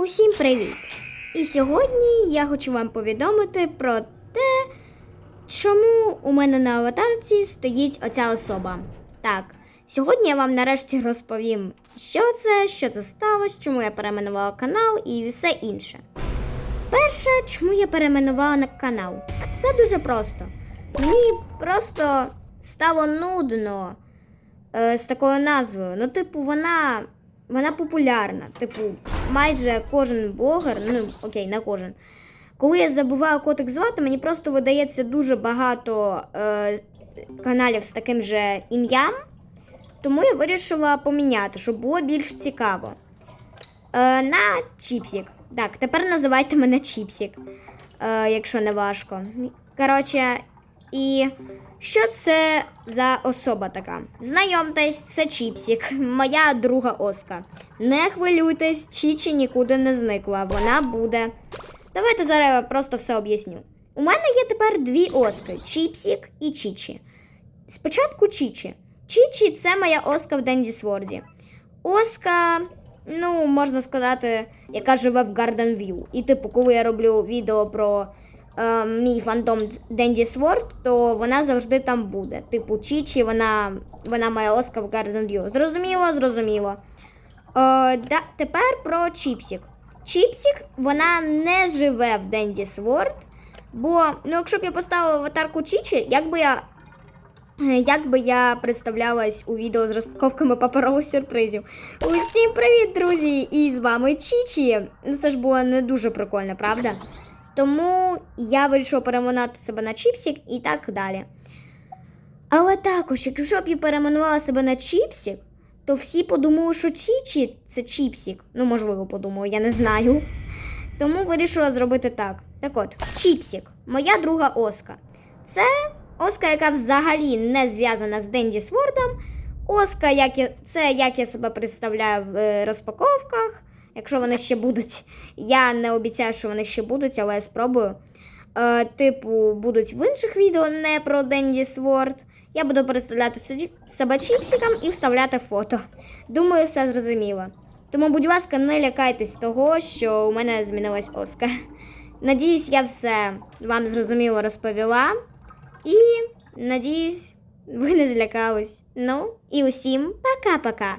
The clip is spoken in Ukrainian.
Усім привіт! І сьогодні я хочу вам повідомити про те, чому у мене на аватарці стоїть оця особа. Так, сьогодні я вам нарешті розповім, що це, що це сталося, чому я перейменувала канал і все інше. Перше, чому я перейменувала на канал? Все дуже просто. Мені просто стало нудно е, з такою назвою. Ну, типу, вона, вона популярна. Типу, майже кожен блогер, ну окей, не кожен. Коли я забуваю котик звати, мені просто видається дуже багато е, каналів з таким же ім'ям. Тому я вирішила поміняти, щоб було більш цікаво. Е, на Чіпсік. Так, тепер називайте мене Чіпсік, е, якщо не важко. Коротше, і що це за особа така? Знайомтесь, це Чіпсік, моя друга Оска. Не хвилюйтесь, Чічі нікуди не зникла, вона буде. Давайте зараз я просто все об'ясню. У мене є тепер дві Оски: Чіпсік і Чічі. Спочатку Чічі. Чічі це моя Оска в Денді Сворді. Оска, ну, можна сказати, яка живе в Garden View. І, типу, коли я роблю відео про е, мій фантом Денді Сворд, то вона завжди там буде. Типу, Чічі, вона, вона моя Оска в Garden View. Зрозуміло, зрозуміло. Е, да, тепер про Чіпсік. Чіпсік, вона не живе в Денді Сворд, бо, ну, якщо б я поставила аватарку Чічі, як би я Як би я представлялась у відео з розпаковками паперових сюрпризів. Усім привіт, друзі! І з вами Чічі. Ну це ж було не дуже прикольно, правда? Тому я вирішила перейменувати себе на Чіпсік і так далі. Але також, якщо б я перейменувала себе на Чіпсік, то всі подумали, що Чічі це Чіпсік. Ну, можливо, подумали, я не знаю. Тому вирішила зробити так. Так от, Чіпсік, моя друга Оска. Це Оска, яка взагалі не зв'язана з Денді Свордом. Оска, як я, це як я себе представляю в е, розпаковках. Якщо вони ще будуть, я не обіцяю, що вони ще будуть, але я спробую. Е, типу, будуть в інших відео не про Денді Сворд. Я буду представляти себе чіпсиком і вставляти фото. Думаю, все зрозуміло. Тому, будь ласка, не лякайтесь того, що у мене змінилась Оска. Надіюсь, я все вам зрозуміло розповіла. І надіюсь, ви не злякались. Ну, і усім пока-пока.